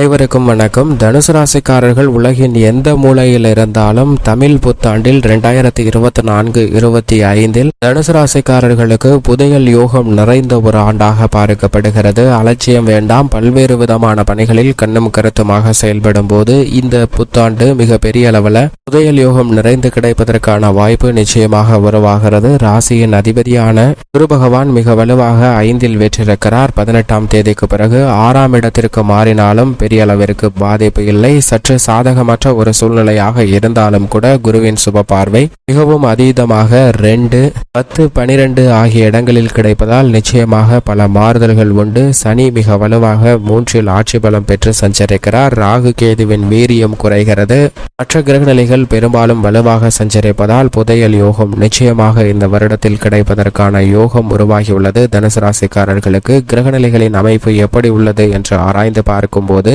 அனைவருக்கும் வணக்கம். தனுசு ராசிக்காரர்கள் உலகின் எந்த மூலையில் இருந்தாலும் தமிழ் புத்தாண்டில் இரண்டாயிரத்தி இருபத்தி நான்கு இருபத்தி ஐந்தில் தனுசு ராசிக்காரர்களுக்கு புதையல் யோகம் நிறைந்த ஒரு ஆண்டாக பார்க்கப்படுகிறது. அலட்சியம் வேண்டாம். பல்வேறு விதமான பணிகளில் கண்ணும் கருத்துமாக செயல்படும் போது இந்த புத்தாண்டு மிக பெரிய அளவில் புதையல் யோகம் நிறைந்து கிடைப்பதற்கான வாய்ப்பு நிச்சயமாக உருவாகிறது. ராசியின் அதிபதியான குரு பகவான் மிக வலுவாக ஐந்தில் வெற்றிருக்கிறார் பதினெட்டாம் தேதிக்கு பிறகு ஆறாம் இடத்திற்கு மாறினாலும் பெரிய அளவிற்கு பாதிப்பு இல்லை. சற்று சாதகமற்ற ஒரு சூழ்நிலையாக இருந்தாலும் கூட குருவின் சுப பார்வை மிகவும் அதீதமாக ரெண்டு பத்து பனிரெண்டு ஆகிய இடங்களில் கிடைப்பதால் நிச்சயமாக பல மாறுதல்கள் உண்டு. சனி மிக வலுவாக மூன்றில் ஆட்சி பலம் பெற்று சஞ்சரிக்கிறார். ராகு கேதுவின் வீரியம் குறைகிறது. மற்ற கிரகநிலைகள் பெரும்பாலும் வலுவாக சஞ்சரிப்பதால் புதையல் யோகம் நிச்சயமாக இந்த வருடத்தில் கிடைப்பதற்கான யோகம் உருவாகியுள்ளது. தனுசு ராசிக்காரர்களுக்கு கிரகநிலைகளின் அமைப்பு எப்படி உள்ளது என்று ஆராய்ந்து பார்க்கும்போது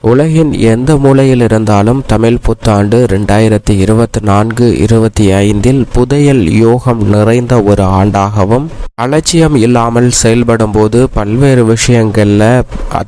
உலகின் எந்த மூலையில் இருந்தாலும் தமிழ் புத்தாண்டு ரெண்டாயிரத்தி இருபத்தி நான்கு இருபத்தி ஐந்தில் புதையல் யோகம் நிறைந்த ஒரு ஆண்டாகவும் அலட்சியம் இல்லாமல் செயல்படும் போது பல்வேறு விஷயங்கள்ல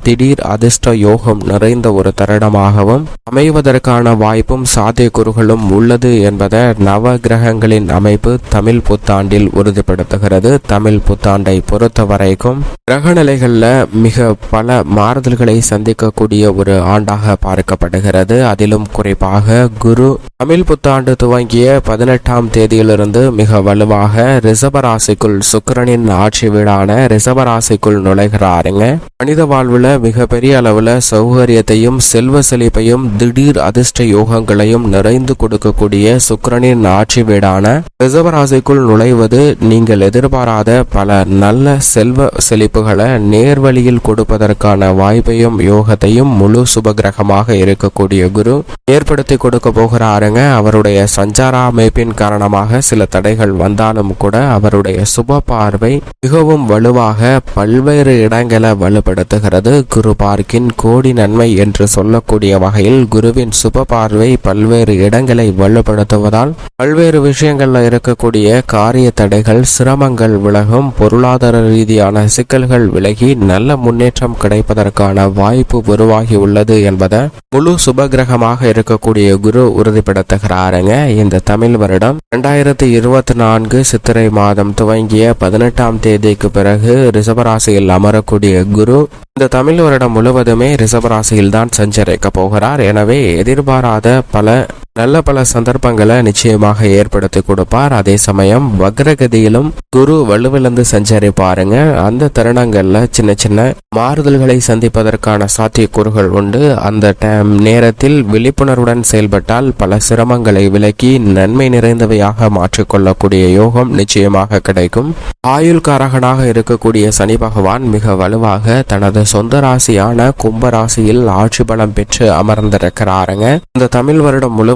திடீர் அதிர்ஷ்ட யோகம் நிறைந்த ஒரு தருணமாகவும் அமைவதற்கான வாய்ப்பும் சாத்தியக்கூறுகளும் உள்ளது என்பதை நவ கிரகங்களின் அமைப்பு தமிழ் புத்தாண்டில் உறுதிப்படுத்துகிறது. தமிழ் புத்தாண்டை பொறுத்த வரைக்கும் கிரகநிலைகளில் மிக பல மாறுதல்களை சந்திக்கக்கூடிய ஒரு ஆண்டாக பார்க்கப்படுகிறது. அதிலும் குறிப்பாக குரு தமிழ் புத்தாண்டு துவங்கிய பதினெட்டாம் தேதியிலிருந்து மிக வலுவாக ரிசபராசிக்குள் சுக்கரனின் ஆட்சி வீடான ரிசபராசிக்குள் நுழைகிறாருங்க. மனித வாழ்வுல மிகப்பெரிய அளவுல சௌகரியத்தையும் செல்வ செழிப்பையும் திடீர் அதிர்ஷ்ட யோகங்களையும் நிறைந்து கொடுக்கக்கூடிய சுக்கரனின் ஆட்சி வீடான ரிசபராசிக்குள் நுழைவது நீங்கள் எதிர்பாராத பல நல்ல செல்வ செழிப்புகளை நேர்வழியில் கொடுப்பதற்கான வாய்ப்பையும் யோகத்தையும் முழு சுப கிரகமாக இருக்கக்கூடிய குரு ஏற்படுத்தி கொடுக்க போகிறாருங்க அவருடைய சஞ்சார அமைப்பின் காரணமாக சில தடைகள் வந்தாலும் கூட அவருடைய சுப பார்வை மிகவும் வலுவாக பல்வேறு இடங்களை வலுப்படுத்துகிறது. குரு பார்க்கின் கோடி நன்மை என்று சொல்லக்கூடிய வகையில் குருவின் சுப பார்வை பல்வேறு இடங்களை வலுப்படுத்துவதால் பல்வேறு விஷயங்கள்ல இருக்கக்கூடிய காரிய தடைகள் சிரமங்கள் விலகும் பொருளாதார ரீதியான சிக்கல்கள் விலகி நல்ல முன்னேற்றம் கிடைப்பதற்கான வாய்ப்பு உருவாகியுள்ளது உள்ளது என்பதை முழு சுபகிரகமாக இருக்கக்கூடிய குரு உறுதிப்படுத்துகிறாருங்க. இந்த தமிழ் வருடம் இரண்டாயிரத்தி இருபத்தி நான்கு சித்திரை மாதம் துவங்கிய பதினெட்டாம் தேதிக்கு பிறகு ரிசபராசியில் அமரக்கூடிய குரு இந்த தமிழ் வருடம் முழுவதுமே ரிசபராசியில் தான் சஞ்சரிக்க போகிறார். எனவே எதிர்பாராத பல நல்ல பல சந்தர்ப்பங்களை நிச்சயமாக ஏற்படுத்தி கொடுப்பார். அதே சமயம் வக்ரகதியிலும் குரு வலுவிழந்து சஞ்சரிப்பாருங்க அந்த தருணங்கள்ல சின்ன சின்ன மாறுதல்களை சந்திப்பதற்கான சாத்தியக்கூறுகள் உண்டு. அந்த டைம் நேரத்தில் விழிப்புணர்வுடன் செயல்பட்டால் பல சிரமங்களை விலக்கி நன்மை நிறைந்தவையாக மாற்றிக்கொள்ளக்கூடிய யோகம் நிச்சயமாக கிடைக்கும். ஆயுள் காரகனாக இருக்கக்கூடிய சனி பகவான் மிக வலுவாக தனது சொந்த ராசியான கும்ப ராசியில் ஆட்சி பலம் பெற்று அமர்ந்திருக்கிறாருங்க. இந்த தமிழ் வருடம் முழு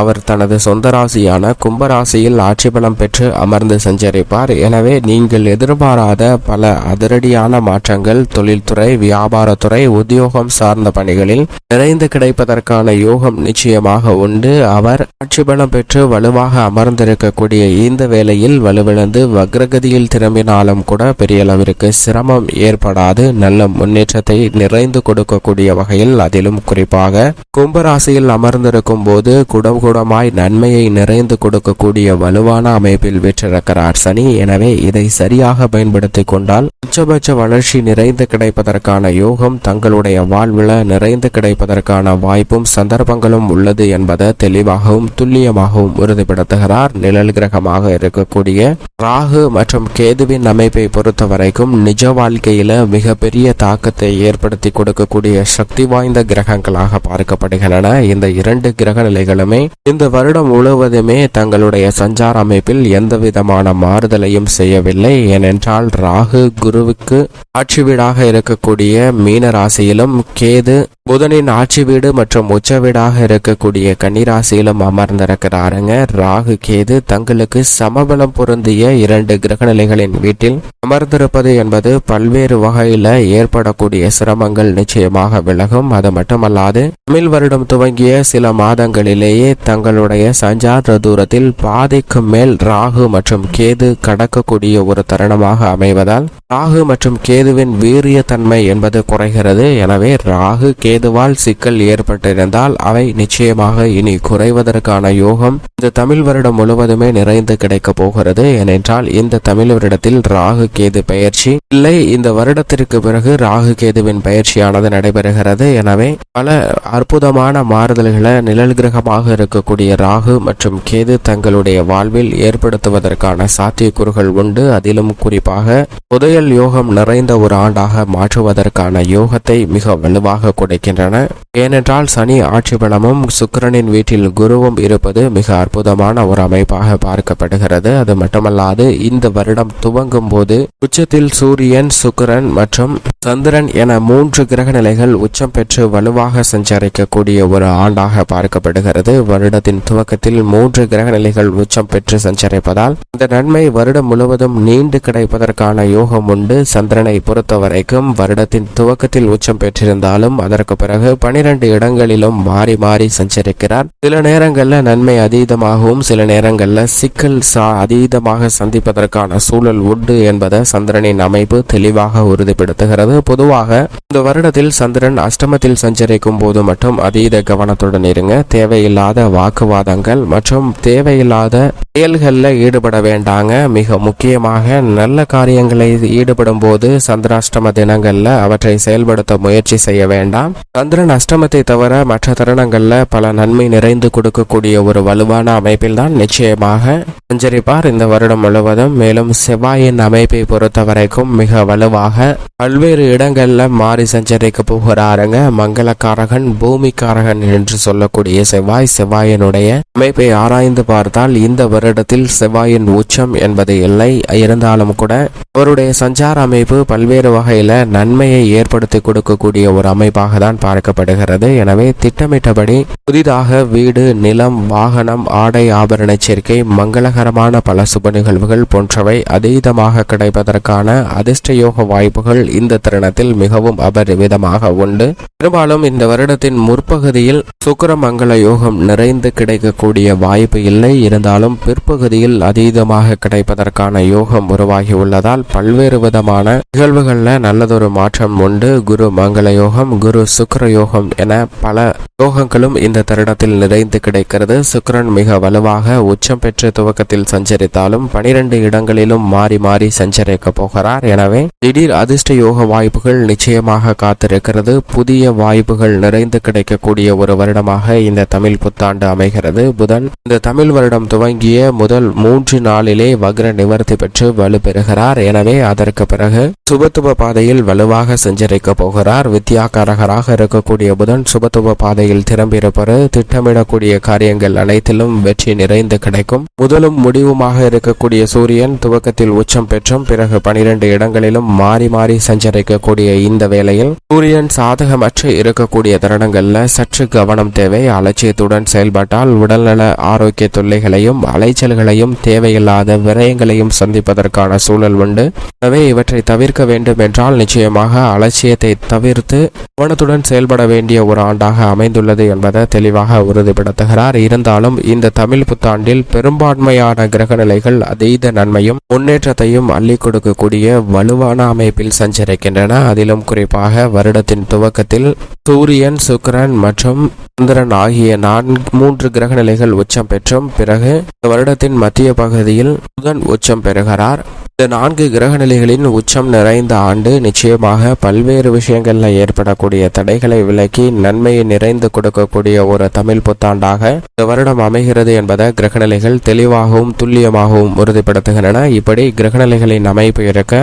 அவர் தனது சொந்த ராசியான கும்பராசியில் ஆட்சி பலம் பெற்று அமர்ந்து சஞ்சரிப்பார். எனவே நீங்கள் எதிர்பாராத பல அதிரடியான மாற்றங்கள் தொழில்துறை வியாபாரத்துறை உத்தியோகம் சார்ந்த பணிகளில் நிறைந்து கிடைப்பதற்கான யோகம் நிச்சயமாக உண்டு. அவர் ஆட்சி பலம் பெற்று வலுவாக அமர்ந்திருக்கக்கூடிய இந்த வேளையில் வலுவிழந்து வக்ரகதியில் திரும்பினாலும் கூட பெரிய அளவிற்கு சிரமம் ஏற்படாது. நல்ல முன்னேற்றத்தை நிறைந்து கொடுக்கக்கூடிய வகையில் அதிலும் குறிப்பாக கும்பராசியில் அமர்ந்திருக்கும் போது குடம் குடமாய் நன்மையை நிறைந்து கொடுக்கக்கூடிய வலுவான அமைப்பில் வெற்றிருக்கிறார் சனி. எனவே இதை சரியாக பயன்படுத்தி கொண்டால் உச்சபட்ச வளர்ச்சி நிறைந்து கிடைப்பதற்கான யோகம் தங்களுடைய வாழ்வில் நிறைந்து கிடைப்பதற்கான வாய்ப்பும் சந்தர்ப்பங்களும் உள்ளது என்பதை தெளிவாகவும் துல்லியமாகவும் உறுதிப்படுத்துகிறார். நிழல் கிரகமாக இருக்கக்கூடிய ராகு மற்றும் கேதுவின் அமைப்பை பொறுத்த வரைக்கும் நிஜ வாழ்க்கையில மிகப்பெரிய தாக்கத்தை ஏற்படுத்தி கொடுக்கக்கூடிய சக்தி வாய்ந்த கிரகங்களாக பார்க்கப்படுகின்றன. இந்த இரண்டு கிரக நிலைகளுமே இந்த வருடம் முழுவதுமே தங்களுடைய சஞ்சார அமைப்பில் எந்த விதமான மாறுதலையும் செய்யவில்லை. ஏனென்றால் ராகு குருவுக்கு ஆட்சி வீடாக இருக்கக்கூடிய மீன ராசியிலும் கேது புதனின் ஆட்சி வீடு மற்றும் உச்ச வீடாக இருக்கக்கூடிய கன்னிராசியிலும் அமர்ந்திருக்கிறாருங்க. ராகு கேது தங்களுக்கு சமபலம் பொருந்திய இரண்டு கிரகநிலைகளின் வீட்டில் அமர்ந்திருப்பது என்பது பல்வேறு வகையில ஏற்படக்கூடிய சிரமங்கள் நிச்சயமாக விலகும். அது மட்டுமல்லாது தமிழ் வருடம் துவங்கிய சில மாதங்களில் நாட்களிலேயே தங்களுடைய சஞ்சார தூரத்தில் பாதைக்கு மேல் ராகு மற்றும் கேது கடக்கக்கூடிய ஒரு தருணமாக அமைவதால் ராகு மற்றும் கேதுவின் வீரியத்தன்மை என்பது குறைகிறது. எனவே ராகு கேதுவால் சிக்கல் ஏற்பட்டிருந்தால் அவை நிச்சயமாக இனி குறைவதற்கான யோகம் இந்த தமிழ் வருடம் முழுவதுமே நிறைந்து கிடைக்கப் போகிறது. ஏனென்றால் இந்த தமிழ் வருடத்தில் ராகு கேது பயிற்சி இல்லை. இந்த வருடத்திற்கு பிறகு ராகு கேதுவின் பயிற்சியானது நடைபெறுகிறது. எனவே பல அற்புதமான மாறுதல்களை நிழல் கிரகமாக இருக்கக்கூடிய ராகு மற்றும் கேது தங்களுடைய வாழ்வில் ஏற்படுத்துவதற்கான சாத்தியக்கூறுகள் உண்டு. அதிலும் குறிப்பாக புதையல் யோகம் நிறைந்த ஒரு ஆண்டாக மாற்றுவதற்கான யோகத்தை மிக வலுவாக கொடுக்கின்றன. ஏனென்றால் சனி ஆட்சி பலமும் சுக்கிரனின் வீட்டில் குருவும் இருப்பது மிக அற்புதமான ஒரு அமைப்பாக பார்க்கப்படுகிறது. அது மட்டுமல்லாது இந்த வருடம் துவங்கும் போது உச்சத்தில் சூரியன் சுக்கிரன் மற்றும் சந்திரன் என மூன்று கிரக நிலைகள் உச்சம் பெற்று வலுவாக சஞ்சரிக்கக்கூடிய ஒரு ஆண்டாக பார்க்கப்படுகிறது. வருடத்தின் துவக்கத்தில் மூன்று கிரக நிலைகள் உச்சம் பெற்று சஞ்சரிப்பதால் இந்த நன்மை வருடம் முழுவதும் நீண்டு கிடைப்பதற்கான யோகம் உண்டு. சந்திரனை பொறுத்தவரைக்கும் வருடத்தின் துவக்கத்தில் உச்சம் பெற்றிருந்தாலும் அதற்கு பிறகு பனிரெண்டு இடங்களிலும் மாறி மாறி சஞ்சரிக்கிறார். சில நேரங்களில் நன்மை அதீதமாகவும் சில நேரங்களில் சிக்கல் சா அதீதமாக சந்திப்பதற்கான சூழல் உண்டு என்பதை சந்திரனின் அமைப்பு தெளிவாக உறுதிப்படுத்துகிறது. பொதுவாக இந்த வருடத்தில் சந்திரன் அஷ்டமத்தில் சஞ்சரிக்கும் போது மட்டும் அதீத கவனத்துடன் இருங்க. தேவை தேவையில்லாத வாக்குவாதங்கள் மற்றும் தேவையில்லாத செயல்களில் ஈடுபட வேண்டாங்க. மிக முக்கியமாக நல்ல காரியங்களை ஈடுபடும் போது சந்திராஷ்டம தினங்களில் அவற்றை செயல்படுத்த முயற்சி செய்ய வேண்டாம். சந்திரன் அஷ்டமத்தை தவிர மற்ற தருணங்களில் பல நன்மை நிறைந்து கொடுக்கக்கூடிய ஒரு வலுவான அமைப்பில் தான் நிச்சயமாக சஞ்சரிப்பார் இந்த வருடம் முழுவதும். மேலும் செவ்வாயின் அமைப்பை பொறுத்த வரைக்கும் மிக வலுவாக பல்வேறு இடங்களில் மாறி சஞ்சரிக்க போகிறாருங்க. மங்களக்காரகன் பூமிக்காரகன் என்று சொல்லக்கூடிய செவ்வாய் செவ்வாயினுடைய அமைப்பை ஆராய்ந்து பார்த்தால் இந்த வருடத்தில் செவ்வாயின் உச்சம் என்பது இல்லை. இருந்தாலும் கூட அவருடைய சஞ்சார அமைப்பு பல்வேறு வகையில நன்மையை ஏற்படுத்தி கொடுக்கக்கூடிய ஒரு அமைப்பாக தான் பார்க்கப்படுகிறது. எனவே திட்டமிட்டபடி புதிதாக வீடு நிலம் வாகனம் ஆடை ஆபரண சேர்க்கை மங்களகரமான பல சுப நிகழ்வுகள் போன்றவை அதீதமாக கிடைப்பதற்கான அதிர்ஷ்ட யோக வாய்ப்புகள் இந்த தருணத்தில் மிகவும் அபரிவிதமாக உண்டு. பெரும்பாலும் இந்த வருடத்தின் முற்பகுதியில் சுக்கர மங்கள யோக யோகம் நிறைந்து கிடைக்கக்கூடிய வாய்ப்பு இல்லை. இருந்தாலும் பிற்பகுதியில் அதீதமாக கிடைப்பதற்கான யோகம் உருவாகி உள்ளதால் பல்வேறு விதமான நிகழ்வுகளில் நல்லதொரு மாற்றம் உண்டு. குரு மங்கள யோகம் குரு சுக்கர யோகம் என பல யோகங்களும் இந்த தருணத்தில் நிறைந்து கிடைக்கிறது. சுக்கிரன் மிக வலுவாக உச்சம் பெற்று துவக்கத்தில் சஞ்சரித்தாலும் பனிரெண்டு இடங்களிலும் மாறி மாறி சஞ்சரிக்க போகிறார். எனவே திடீர் அதிர்ஷ்ட யோக வாய்ப்புகள் நிச்சயமாக காத்திருக்கிறது. புதிய வாய்ப்புகள் நிறைந்து கிடைக்கக்கூடிய ஒரு வருடமாக இந்த தமிழ் புத்தாண்டு அமைகிறது. புதன் இந்த தமிழ் வருடம் துவங்கிய முதல் மூன்று நாளிலே வக்ர நிவர்த்தி பெற்று வலுப்பெறுகிறார். எனவே அதற்கு பிறகு சுபத்துவ பாதையில் வலுவாக சஞ்சரிக்க போகிறார். வித்யாகாரகராக இருக்கக்கூடிய புதன் சுபத்துவ பாதையில் திரும்பியிருப்பது திட்டமிடக்கூடிய காரியங்கள் அனைத்திலும் வெற்றி நிறைந்து கிடைக்கும். முதலும் முடிவுமாக இருக்கக்கூடிய சூரியன் துவக்கத்தில் உச்சம் பெற்றும் பிறகு பனிரெண்டு இடங்களிலும் மாறி மாறி சஞ்சரிக்கக்கூடிய இந்த வேளையில் சூரியன் சாதகமற்று இருக்கக்கூடிய தருணங்கள்ல சற்று கவனம் தேவை ஆரோக்கியத்துடன் செயல்பட்டால் உடல்நல ஆரோக்கிய தொல்லைகளையும் அலைச்சல்களையும் தேவையில்லாத விரயங்களையும் சந்திப்பதற்கான சூழல் உண்டு. எனவே இவற்றை தவிர்க்க வேண்டும் என்றால் நிச்சயமாக அலட்சியத்தை தவிர்த்து கவனத்துடன் செயல்பட வேண்டிய ஒரு ஆண்டாக அமைந்துள்ளது என்பதை தெளிவாக உறுதிப்படுத்துகிறார். இருந்தாலும் இந்த தமிழ் புத்தாண்டில் பெரும்பான்மையான கிரக நிலைகள் அதீத நன்மையும் முன்னேற்றத்தையும் அள்ளி கொடுக்கக்கூடிய வலுவான அமைப்பில் சஞ்சரிக்கின்றன. அதிலும் குறிப்பாக வருடத்தின் துவக்கத்தில் சூரியன் சுக்கிரன் மற்றும் சந்திரன் ஆகிய நான்கு மூன்று கிரக நிலைகள் உச்சம் பெற்றும் பிறகு இந்த வருடத்தின் மத்திய பகுதியில் புதன் உச்சம் பெறுகிறார். இந்த நான்கு கிரக நிலைகளின் உச்சம் நிறைந்த ஆண்டு நிச்சயமாக பல்வேறு விஷயங்களில் ஏற்படக்கூடிய தடைகளை விலக்கி நன்மையை நிறைந்து கொடுக்கக்கூடிய ஒரு தமிழ் புத்தாண்டாக இந்த வருடம் அமைகிறது என்பதை கிரகநிலைகள் தெளிவாகவும் துல்லியமாகவும் உறுதிப்படுத்துகின்றன. இப்படி கிரகநிலைகளின் அமைப்பு இருக்க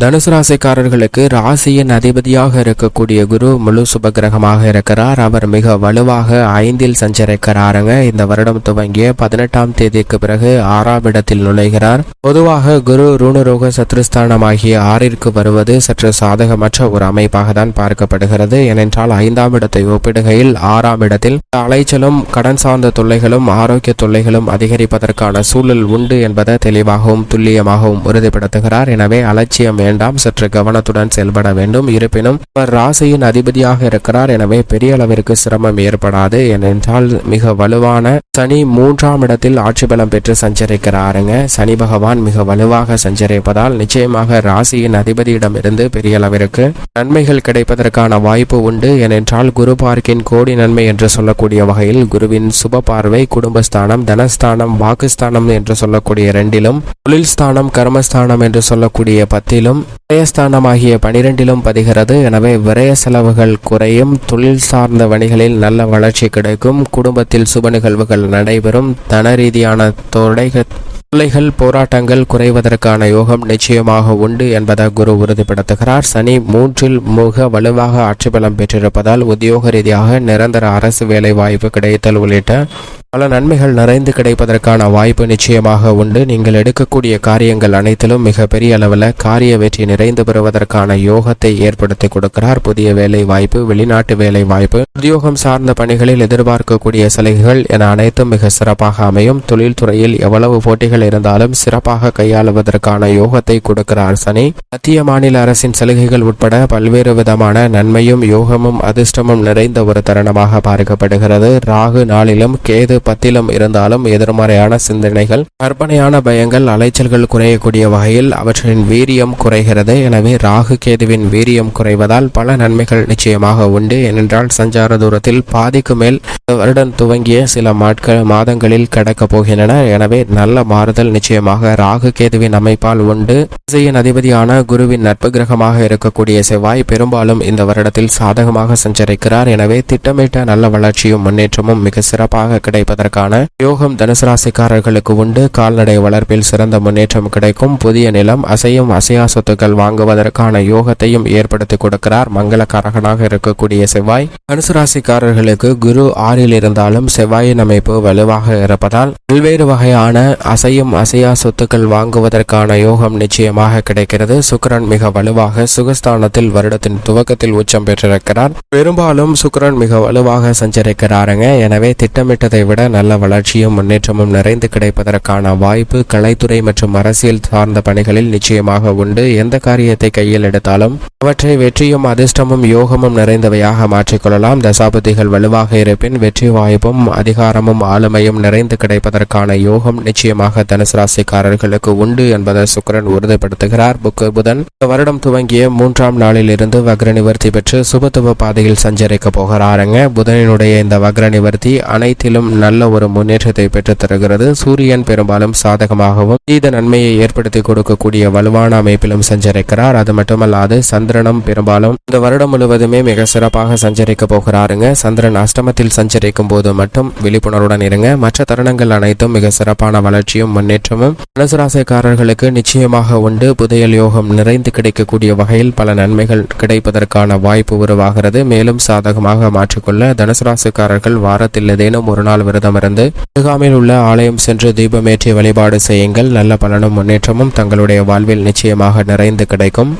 தனுசு ராசிக்காரர்களுக்கு ராசியின் அதிபதியாக இருக்கக்கூடிய குரு முழு சுப கிரகமாக இருக்கிறார். அவர் மிக வலுவாக ஐந்தில் சஞ்சரிக்கிறாருங்க. இந்த வருடம் துவங்கிய பதினெட்டாம் தேதிக்கு பிறகு ஆறாம் இடத்தில் நுழைகிறார். பொதுவாக குரு ரூணரோக சத்ருஸ்தானம் ஆகிய ஆறிற்கு வருவது சற்று சாதகமற்ற ஒரு அமைப்பாக தான் பார்க்கப்படுகிறது. ஏனென்றால் ஐந்தாம் இடத்தை ஒப்பிடுகையில் ஆறாம் இடத்தில் அலைச்சலும் கடன் சார்ந்த தொல்லைகளும் ஆரோக்கிய தொல்லைகளும் அதிகரிப்பதற்கான சூழல் உண்டு என்பதை தெளிவாகவும் துல்லியமாகவும் உறுதிப்படுத்துகிறார். எனவே அலட்சியம் வேண்டாம். சற்று கவனத்துடன் செயல்பட வேண்டும். இருப்பினும் அவர் ராசியின் அதிபதியாக இருக்கிறார். எனவே பெரிய அளவிற்கு சிரமம் ஏற்படாது. ஏனென்றால் மிக வலுவான சனி மூன்றாம் இடத்தில் ஆட்சி பலம் பெற்று சஞ்சரிக்கிறாருங்க. சனி பகவான் மிக வலுவாக சஞ்சரிப்பதால் நிச்சயமாக ராசியின் அதிபதியிடமிருந்து பெரிய அளவிற்கு நன்மைகள் கிடைப்பதற்கான வாய்ப்பு உண்டு. ஏனென்றால் குரு பார்க்கின் கோடி நன்மை என்று சொல்லக்கூடிய வகையில் குருவின் சுப பார்வை குடும்பஸ்தானம் தனஸ்தானம் வாக்குஸ்தானம் என்று சொல்லக்கூடிய இரண்டிலும் தொழில் ஸ்தானம் கர்மஸ்தானம் என்று சொல்லக்கூடிய பத்திலும் விரயஸ்தானம் விரயஸ்தானமாகிய பனிரெண்டிலும் பதிகிறது. எனவே விரய செலவுகள் குறையும். தொழில் சார்ந்த வணிகளில் நல்ல வளர்ச்சி கிடைக்கும். குடும்பத்தில் சுப நிகழ்வுகள் நடைபெறும். தன ரீதியான தொடைக தொல்லைகள் போராட்டங்கள் குறைவதற்கான யோகம் நிச்சயமாக உண்டு என்பதை குரு உறுதிப்படுத்துகிறார். சனி மூன்றில் மிக வலுவாக ஆட்சி பலம் பெற்றிருப்பதால் உத்தியோக ரீதியாக நிரந்தர அரசு வேலை வாய்ப்பு கிடைத்தல் உள்ளிட்ட பல நன்மைகள் நிறைந்து கிடைப்பதற்கான வாய்ப்பு நிச்சயமாக உண்டு. நீங்கள் எடுக்கக்கூடிய காரியங்கள் அனைத்திலும் மிக பெரிய அளவில் காரிய வெற்றி நிறைந்து பெறுவதற்கான யோகத்தை ஏற்படுத்தி கொடுக்கிறார். புதிய வேலை வாய்ப்பு வெளிநாட்டு வேலை வாய்ப்பு உத்தியோகம் சார்ந்த பணிகளில் எதிர்பார்க்கக்கூடிய சலுகைகள் என அனைத்தும் மிக சிறப்பாக அமையும். தொழில்துறையில் எவ்வளவு போட்டிகள் இருந்தாலும் சிறப்பாக கையாளுவதற்கான யோகத்தை கொடுக்கிறார் சனி. மத்திய மாநில அரசின் சலுகைகள் உட்பட பல்வேறு விதமான நன்மையும் யோகமும் அதிர்ஷ்டமும் நிறைந்த ஒரு தருணமாக பார்க்கப்படுகிறது. ராகு நாளிலும் கேது பத்திலும் இருந்தாலும் எதிர்மறையான சிந்தனைகள் கற்பனையான பயங்கள் அலைச்சல்கள் குறையக்கூடிய வகையில் அவற்றின் வீரியம் குறைகிறது. எனவே ராகு கேதுவின் வீரியம் குறைவதால் பல நன்மைகள் நிச்சயமாக உண்டு. ஏனென்றால் சஞ்சார தூரத்தில் பாதிக்கு மேல் வருடம் துவங்கிய சில நாட்கள் மாதங்களில் கடக்கப் போகின்றன. எனவே நல்ல மாறுதல் நிச்சயமாக ராகு கேதுவின் அமைப்பால் உண்டு. ராசியின் அதிபதியான குருவின் நட்பு கிரகமாக இருக்கக்கூடிய செவ்வாய் பெரும்பாலும் இந்த வருடத்தில் சாதகமாக சஞ்சரிக்கிறார். எனவே திட்டமிட்ட நல்ல வளர்ச்சியும் முன்னேற்றமும் மிக சிறப்பாக கிடைப்பது கிடைப்பதற்கான யோகம் தனுசு ராசிக்காரர்களுக்கு உண்டு. கால்நடை வளர்ப்பில் சிறந்த முன்னேற்றம் கிடைக்கும். புதிய நிலம் அசையும் அசையா சொத்துக்கள் வாங்குவதற்கான யோகத்தையும் ஏற்படுத்தி கொடுக்கிறார். மங்களக்காரகனாக இருக்கக்கூடிய செவ்வாய். தனுசு ராசிக்காரர்களுக்கு குரு ஆறில் இருந்தாலும் செவ்வாயின் அமைப்பு வலுவாக இருப்பதால் பல்வேறு வகையான அசையும் அசையா சொத்துக்கள் வாங்குவதற்கான யோகம் நிச்சயமாக கிடைக்கிறது. சுக்கரன் மிக வலுவாக சுகஸ்தானத்தில் வருடத்தின் துவக்கத்தில் உச்சம் பெற்றிருக்கிறார். பெரும்பாலும் சுக்கிரன் மிக வலுவாக சஞ்சரிக்கிறாருங்க. எனவே திட்டமிட்டதை விட நல்ல வளர்ச்சியும் முன்னேற்றமும் நிறைந்து கிடைப்பதற்கான வாய்ப்பு கலைத்துறை மற்றும் அரசியல் சார்ந்த பணிகளில் நிச்சயமாக உண்டு. எந்த காரியத்தை கையில் எடுத்தாலும் அவற்றை வெற்றியும் அதிர்ஷ்டமும் யோகமும் நிறைந்தவையாக மாற்றிக்கொள்ளலாம் தசாபதிகள் வலுவாக இருப்பின் வெற்றி வாய்ப்பும் அதிகாரமும் ஆளுமையும் நிறைந்து கிடைப்பதற்கான யோகம் நிச்சயமாக தனுசு ராசிக்காரர்களுக்கு உண்டு என்பதை சுக்கிரன் உறுதிப்படுத்துகிறார். புக்கு புதன் இந்த வருடம் துவங்கிய மூன்றாம் நாளில் இருந்து வக்ர நிவர்த்தி பெற்று சுபத்துவ பாதையில் சஞ்சரிக்க போகிறாருங்க. புதனினுடைய இந்த வக்ர நிவர்த்தி அனைத்திலும் நல்ல ஒரு முன்னேற்றத்தை பெற்று தருகிறது சூரியன் பெரும்பாலும் சாதகமாகவும் இத நன்மையை ஏற்படுத்தி கொடுக்கக்கூடிய வலுவான அமைப்பிலும் சஞ்சரிக்கிறார். அது மட்டுமல்லாது சந்திரனும் பெரும்பாலும் இந்த வருடம் முழுவதுமே மிக சிறப்பாக சஞ்சரிக்க போகிறாருங்க. சந்திரன் அஷ்டமத்தில் சஞ்சரிக்கும் போது மட்டும் விழிப்புணர்வுடன் இருங்க. மற்ற தருணங்கள் அனைத்தும் மிக சிறப்பான வளர்ச்சியும் முன்னேற்றமும் தனுசு ராசிக்காரர்களுக்கு நிச்சயமாக உண்டு. புதையல் யோகம் நிறைந்து கிடைக்கக்கூடிய வகையில் பல நன்மைகள் கிடைப்பதற்கான வாய்ப்பு உருவாகிறது. மேலும் சாதகமாக மாற்றிக்கொள்ள தனுசு ராசிக்காரர்கள் வாரத்தில் ஏதேனும் ஒரு நாள் விரதம் இருந்து அருகாமையில் உள்ள ஆலயம் சென்று தீபமேற்றி வழிபாடு செய்யுங்கள். நல்ல பலனும் முன்னேற்றமும் தங்களுடைய வாழ்வில் நிச்சயமாக நிறைந்து கிடைக்கும்.